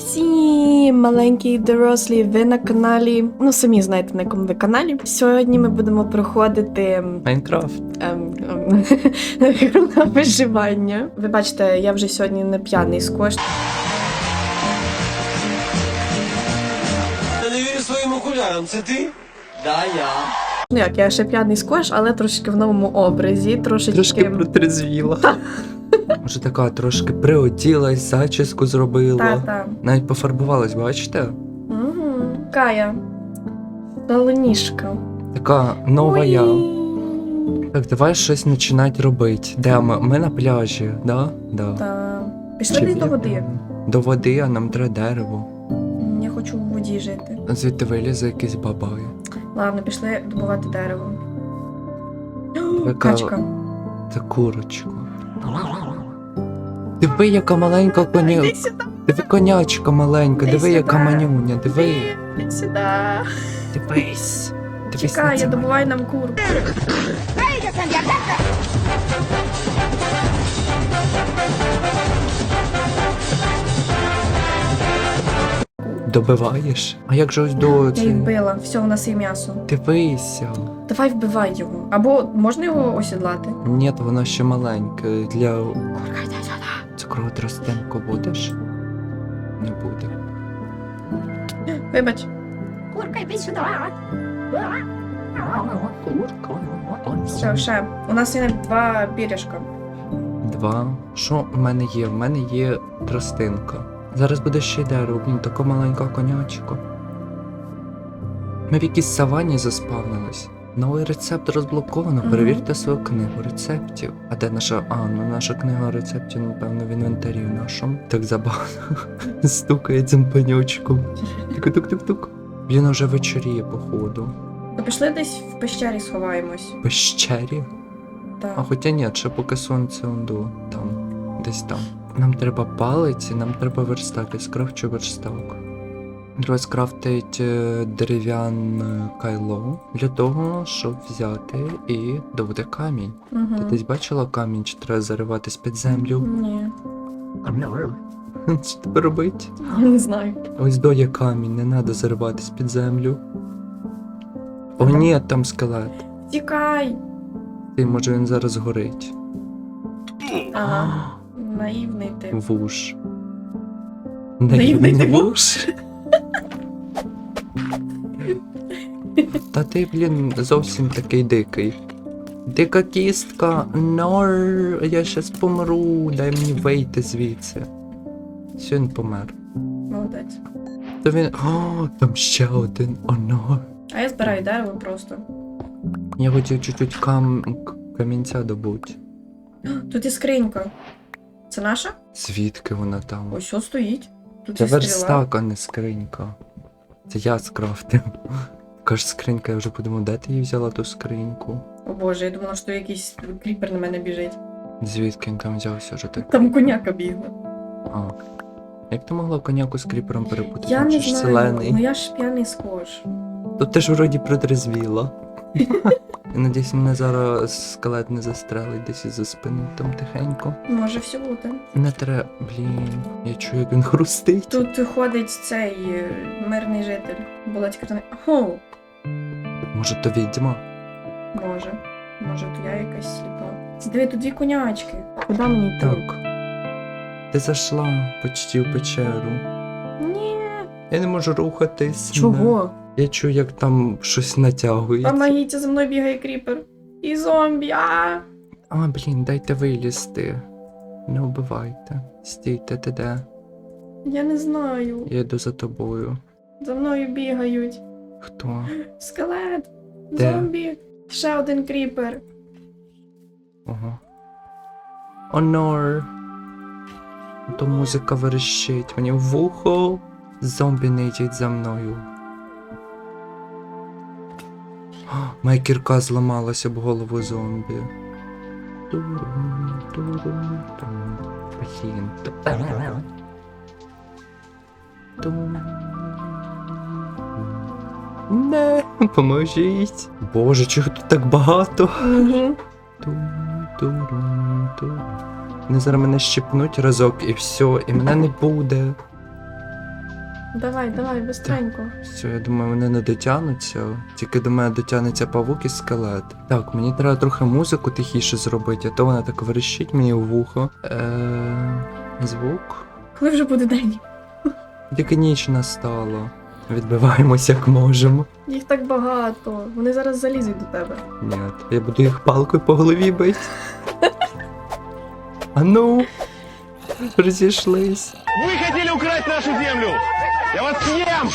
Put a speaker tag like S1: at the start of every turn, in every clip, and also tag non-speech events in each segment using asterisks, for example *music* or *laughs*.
S1: Всі маленькі і дорослі, ви на каналі. Ну, самі знаєте, на якому ви каналі. Сьогодні ми будемо проходити ем,
S2: Майнкрафт.
S1: ем, ем, гру *laughs* на виживання. Ви бачите, я вже сьогодні не п'яний.
S3: Я не вірю своїм окулярам, це ти?
S4: Да, я.
S1: Ну як, я ще п'яний скош, але трошки в новому образі, трошечки.
S2: Трошки протрезвіла. Може така трошки приоділась, зачіску зробила.
S1: Та-та.
S2: Навіть пофарбувалась, бачите?
S1: Угу. Кая. Солоніжка.
S2: Така нова я. Так, давай щось починати робити. Де ми? Ми на пляжі, да? Да.
S1: Та. Пішли
S2: Чи
S1: десь до
S2: є?
S1: води.
S2: До води, а нам треба дерево.
S1: М, Я хочу в воді жити.
S2: Звідти вилізе якийсь бабай.
S1: Ладно, пішли добувати дерево.
S2: Така-
S1: Качка.
S2: Це курочка. Диви, яка маленька коня.
S1: Іди сюди,
S2: Диви конячка маленька,
S1: Іди
S2: диви, яка манюня, диви.
S1: іди сюди.
S2: Дивись. Дивись на
S1: Чекай, я добуваю нам курку.
S2: Добиваєш? А як же ось до
S1: Я їх
S2: цієї?
S1: вбила, все, у нас є м'ясо.
S2: Дивися.
S1: Давай вбивай його. Або можна його осідлати?
S2: Ні, воно ще маленьке. Для
S1: Курка, сюди.
S2: цукрову тростинку будеш? Не буде.
S1: Вибач.
S5: Курка, йди сюди.
S1: Все, ще. У нас є два піряшка.
S2: Два. Що в мене є? В мене є тростинка. Зараз буде ще й дерево, блін, така маленька конячка. Ми в якійсь савані заспавнились. Новий рецепт розблоковано. Перевірте свою книгу рецептів. А де наша. А, ну наша книга рецептів, напевно, в інвентарі нашому. Так забавно. *laughs* Стукає цим панючком. Тук-тук-тук-тук. Він вже вечоріє, походу.
S1: То пішли десь в пещері сховаємось.
S2: В пещері. А хоча ні, ще поки сонце онду, там, десь там. Нам треба палиці, нам треба верстак, я скрафчу верстак. Треба скрафтить е, дерев'яне кайло для того, щоб взяти і добути камінь. Ти
S1: Угу.
S2: десь бачила камінь, чи треба зариватись під землю?
S1: Ні. *laughs*
S2: Що тебе робить?
S1: Не знаю.
S2: Ось до є камінь, не треба зариватись під землю. О, ні, там скелет.
S1: Тікай!
S2: Ти, може він зараз горить.
S1: Ага. Наївний ти.
S2: Вуш.
S1: Наївний ти
S2: вуш. Та ти, блін, зовсім такий дикий. Дика кістка, нор, я щас помру, дай мені вийти звідси. Все, він помер.
S1: Молодець.
S2: То він. О, там ще один, о, нор.
S1: А я збираю дерево просто.
S2: Я хотів чуть-чуть кам... камінця добути.
S1: Тут і скринька. Це наша?
S2: Звідки вона там?
S1: Ось що стоїть. Тут
S2: Це
S1: і стріла.
S2: верстак, а не скринька. Це я скрафтив. Каже, скринька, я вже подумав, де ти її взяла ту скриньку?
S1: О боже, я думала, що якийсь кріпер на мене біжить.
S2: Звідки він там взявся вже так?
S1: Там коняка бігла.
S2: А. Як ти могла коняку з кріпером перепутати?
S1: Я не знаю.
S2: зелений.
S1: Ну я ж п'яний скош.
S2: То ти ж вроді протрезвіла. *laughs* Я надіюсь, мене зараз скелет не застрелить десь із-за спини там тихенько.
S1: Може все бути.
S2: Не треба. Блін, я чую, як він хрустить.
S1: Тут ходить цей е, мирний житель. Була тільки. О,
S2: Може, то відьма?
S1: може. Може, то я якась сліпа. Диви, тут дві конячки. Куди мені йти?
S2: Так. Ти зайшла почти в печеру.
S1: Ні.
S2: Я не можу рухатись.
S1: Чого?
S2: Я чую, як там щось натягується.
S1: Помогите, за мною бігає кріпер. І зомбі. А!
S2: А, блін, дайте вилізти. Не вбивайте. Стійте, ти де?
S1: Я не знаю.
S2: Я йду за тобою.
S1: За мною бігають.
S2: Хто?
S1: Скелет.
S2: Де?
S1: Зомбі. Ще один кріпер.
S2: Ого. Онор. То музика верещить мені в вухо. Зомбі не йдіть за мною. Моя кірка зламалася об голову зомбі. Не, поможіть. Боже, чого тут так багато? Вони зараз мене щипнуть разок і все, і мене не буде.
S1: Давай, давай, бистренько.
S2: Все, я думаю, вони не дотягнуться. Тільки до мене дотягнеться павук і скелет. Так, мені треба трохи музику тихіше зробити, а то вона так верещить мені в вухо. Е, звук.
S1: Коли вже буде день?
S2: Тільки ніч настала. Відбиваємось як можемо.
S1: Їх так багато. Вони зараз залізуть до тебе.
S2: Ні, я буду їх палкою по голові бити. А ну, розійшлись.
S4: Вы хотели украсть нашу землю! Я вас съем!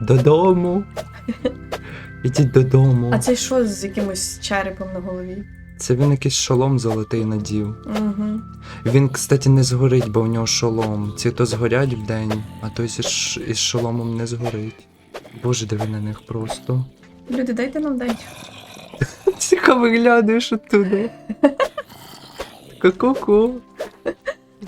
S2: Додому. Ідіть додому.
S1: А це що з якимось черепом на голові?
S2: Це він якийсь шолом золотий надів.
S1: Угу.
S2: Він, кстати, не згорить, бо у нього шолом. Ці то згорять вдень, а той із шоломом не згорить. Боже, диви на них просто.
S1: Люди, дайте нам день. *laughs*
S2: Цікаво виглядаєш оттуда. Така ку-ку.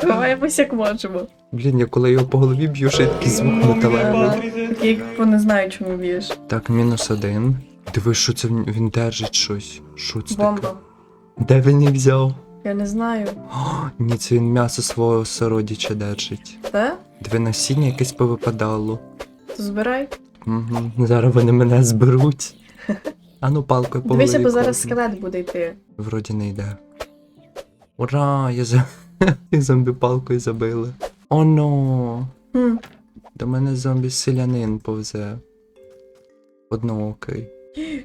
S1: Ховаємось як можемо.
S2: Блін, я коли його по голові б'ю, ще такий звук металевий.
S1: Такий, як не знаю, чому б'єш.
S2: Так, мінус один. Диви, що це він держить щось. Що це таке?
S1: Бомба.
S2: Де він їх взяв?
S1: Я не знаю.
S2: О, ні, це він м'ясо свого сородіча держить.
S1: Та?
S2: Диви насіння якесь повипадало.
S1: То збирай.
S2: Угу. Зараз вони мене зберуть. *laughs* А ну палкою по
S1: Дивися,
S2: голові
S1: бо зараз
S2: кожну.
S1: скелет буде йти.
S2: Вроді не йде. Ура! Я за. *laughs* Їх зомбі палкою забили. О, но!
S1: Хм.
S2: До мене зомбі селянин повзе. Одноокий.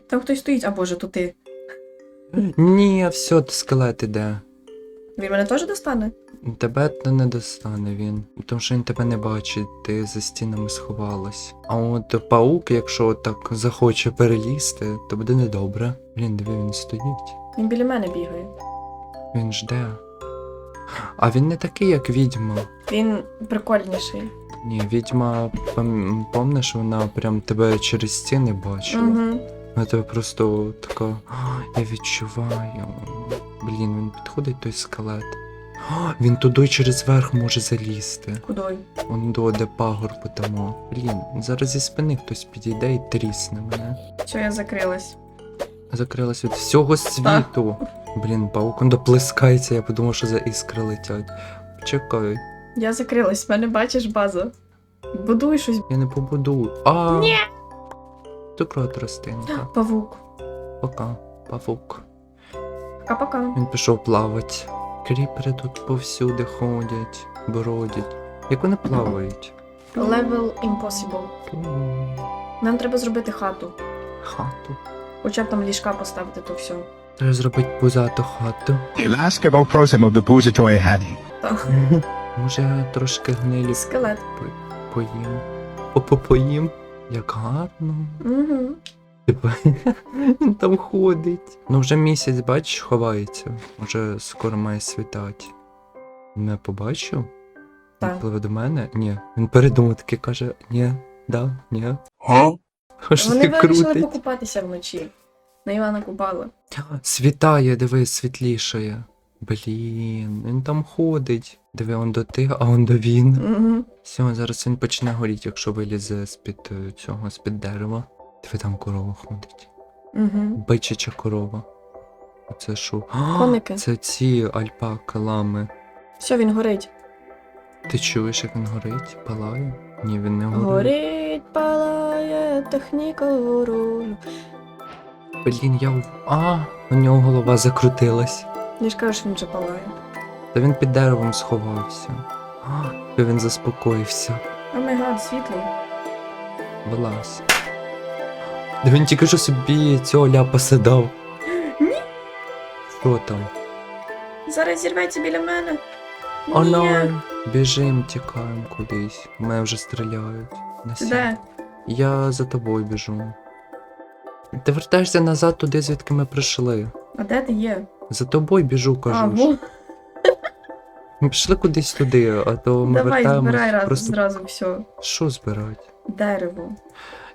S1: Там хтось стоїть, а боже, то ти.
S2: Ні, все, скелет іде.
S1: Він мене теж достане?
S2: Тебе то не достане він, тому що він тебе не бачить, ти за стінами сховалась. А от паук, якщо так захоче перелізти, то буде недобре. Блін, диви, він стоїть.
S1: Він біля мене бігає.
S2: Він жде. А він не такий, як відьма.
S1: Він прикольніший.
S2: Ні, відьма, пам- помниш, вона прям тебе через стіни бачила.
S1: Угу.
S2: Вона тебе просто така. «А, Я відчуваю. Блін, він підходить той скелет. «А, Він туди через верх може залізти.
S1: Кудой.
S2: Он до де пагорб тому. Блін, зараз зі спини хтось підійде і трісне мене.
S1: Все, я закрилась.
S2: Закрилась від всього світу. Блін, паук он доплескається, я подумав, що за іскри летять. Чекай,
S1: Я закрилась, в мене бачиш база. Будуй щось.
S2: я не побудую. А!
S1: Ні.
S2: Тукро тростинка. *gasps*
S1: Павук.
S2: Пока, павук.
S1: Пока-пока.
S2: Він пішов плавати. Кріпери тут повсюди ходять, бродять. Як вони плавають?
S1: Level impossible. Нам треба зробити хату.
S2: Хату.
S1: Хоча б там ліжка поставити, то все.
S2: Треба зробити пузату хату.
S5: The last about prosim of the Pusatoy Hattie.
S2: Може я трошки гнилі
S1: Скелет.
S2: поїм. Попоїм. Як гарно.
S1: Угу.
S2: Типа, він там ходить. Ну вже місяць, бачиш, ховається. Уже скоро має світати. Він мене побачив? Він
S1: Так.
S2: пливе до мене? Ні. Він передумав таки каже, ні, да, ні.
S1: Вони
S2: ти
S1: вирішили
S2: крутить.
S1: покупатися вночі. На Івана Купала.
S2: Світає, диви, світлішає. Блін, він там ходить. Диви, он до ти, а он до він.
S1: Угу.
S2: Все, зараз він почне горіти, якщо вилізе з-під е, цього, з-під дерева. Диви, там корова ходить.
S1: Угу.
S2: Бичача корова. Це що?
S1: Коники.
S2: Це ці альпаки, лами.
S1: Все, він горить.
S2: Ти чуєш, як він горить? Палає? Ні, він не горить.
S1: Горить, палає, техніка ворожа.
S2: Блін, я. в- А, у нього голова закрутилась.
S1: Я ж кажу, що він вже палає.
S2: Та він під деревом сховався. А, і він заспокоївся.
S1: О май гад, світло.
S2: Вилазь. Да він тільки що собі цього ляпаса дав.
S1: Ні.
S2: Що там?
S1: Зараз зірветься біля мене.
S2: О,
S1: Ні.
S2: ну, біжим, тікаємо кудись. Мене вже стріляють. На
S1: Ти
S2: сі-
S1: де?
S2: Я за тобою біжу. Ти вертаєшся назад туди, звідки ми прийшли.
S1: А де ти є?
S2: За тобою біжу,
S1: а,
S2: кажу. ж. Ми пішли кудись туди, а то ми
S1: Давай,
S2: вертаємось.
S1: збирай раз,
S2: просто...
S1: зразу все.
S2: Що збирати?
S1: Дерево.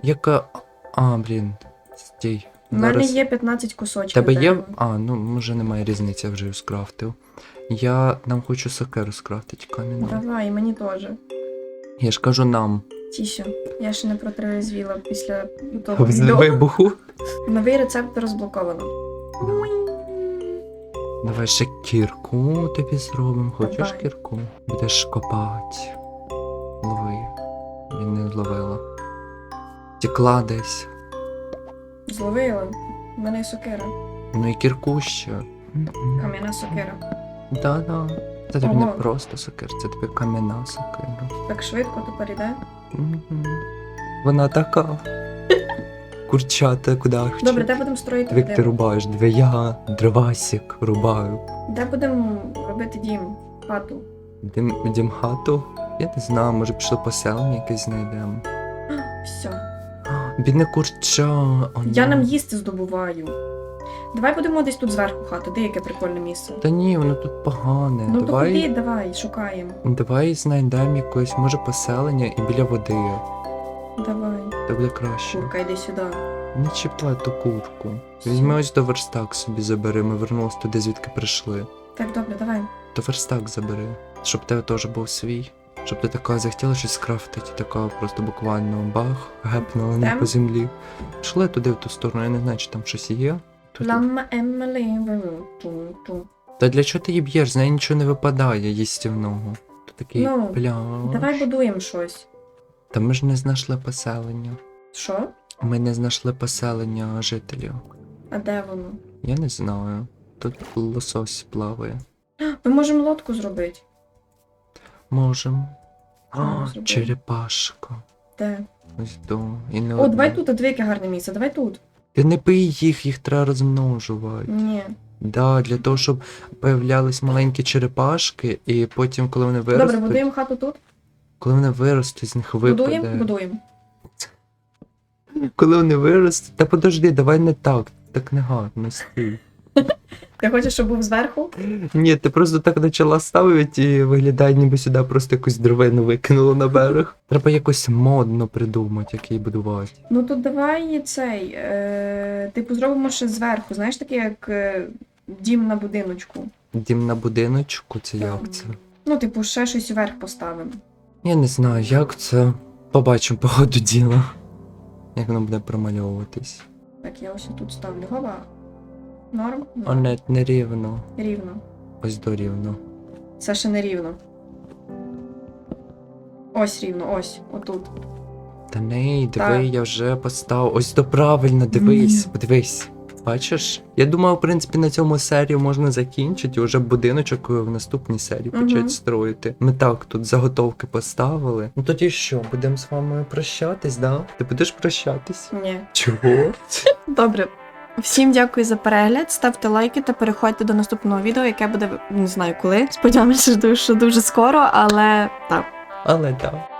S2: Яка. А, блін. Стій.
S1: У мене
S2: Зараз-
S1: є 15 кусочків.
S2: Тебе є. А, ну може немає різниці, я вже скрафтив. Я нам хочу сокеру скрафтити камінь.
S1: Давай, мені теж.
S2: Я ж кажу нам.
S1: Тіше. Я ще не протрезвіла після того відео.
S2: вибуху.
S1: Новий рецепт розблоковано.
S2: Давай ще кірку тобі зробимо. Хочеш
S1: Давай.
S2: кірку? Будеш копати. Лови. Він не зловила. Тікла десь.
S1: Зловила. У мене є сокира.
S2: Ну і кірку ще.
S1: Кам'яна сокира.
S2: Да-да. Це тобі не
S1: Ого.
S2: просто сокир, це тобі кам'яна сокира.
S1: Так швидко тепер іде.
S2: Мгм. Вона така. Курчата куди
S1: Добре, де будемо строїти
S2: Як ти
S1: будинок?
S2: рубаєш? Дві я дровасік рубаю.
S1: Де будемо робити дім, хату?
S2: Дім, дім хату? Я не знаю, може пішли поселення якесь знайдемо. *gasps*
S1: Все.
S2: Бідне курча. о,
S1: Я
S2: ні.
S1: нам їсти здобуваю. Давай будемо десь тут зверху хату, де яке прикольне місце.
S2: Та ні, воно тут погане.
S1: Ну то
S2: давай,
S1: куди, давай, шукаємо.
S2: давай знайдемо якесь, може, поселення і біля води.
S1: Давай.
S2: Так буде краще.
S1: Курка, йди сюди.
S2: Не чіпай ту курку. Візьми ось до верстак собі забери, ми вернулись туди, звідки прийшли.
S1: Так, добре, давай.
S2: То верстак забери, щоб тебе теж був свій. Щоб ти така захотіла щось скрафтити, така просто буквально бах, гепнула не по землі. Пішли туди в ту сторону, я не знаю, чи там щось є.
S1: Лама Емелі.
S2: Та для чого ти її б'єш? З неї нічого не випадає їстівного. То такий
S1: Ну,
S2: пляж.
S1: Давай будуємо щось.
S2: Та ми ж не знайшли поселення.
S1: Що?
S2: Ми не знайшли поселення жителів.
S1: А де воно?
S2: Я не знаю. Тут лосось плаває. *gasps*
S1: Ми можемо лодку зробити. Можемо
S2: А,
S1: зробити.
S2: черепашка.
S1: Де?
S2: Ось до. І не
S1: О,
S2: одна.
S1: давай тут, а диви, яке гарне місце. Давай тут.
S2: Ти не пий їх, їх треба розмножувати.
S1: Ні.
S2: Да, для того, щоб появлялись маленькі черепашки, і потім, коли вони виростуть,
S1: Добре, будуємо хату тут.
S2: коли вони виростуть, з них випаде.
S1: Будуємо? Будуємо.
S2: Коли вони виростуть, та подожди, давай не так. Так не гарно, стій. *laughs*
S1: Ти хочеш, щоб був зверху?
S2: Ні, ти просто так почала ставити і виглядає, ніби сюди просто якусь дровину викинуло на берег. Треба якось модно придумати, як її будувати.
S1: Ну то давай цей. Е, типу, зробимо ще зверху. Знаєш, таке, як е, дім на будиночку.
S2: Дім на будиночку, це
S1: Так.
S2: як це?
S1: Ну, типу, ще щось вверх поставимо.
S2: Я не знаю, як це. Побачимо по ходу діла. Як воно буде промальовуватись.
S1: Так, я ось тут ставлю. Гова. Норм?
S2: О,
S1: Норм.
S2: не, не рівно.
S1: Рівно.
S2: Ось до рівно.
S1: Це ще не рівно. Ось рівно, ось, отут.
S2: Та не, диви,
S1: Так.
S2: я вже поставив. Ось то правильно, дивись, подивись. Бачиш? Я думаю, в принципі, на цьому серію можна закінчити і вже будиночок в наступній серії
S1: Мгм.
S2: почати строїти. Ми так тут заготовки поставили. Ну тоді що, будемо з вами прощатись, да? Ти будеш прощатись?
S1: Ні.
S2: Чого?
S1: Добре. Всім дякую за перегляд. Ставте лайки та переходьте до наступного відео, яке буде не знаю коли. Сподіваємося, що дуже скоро, але так.
S2: Але так.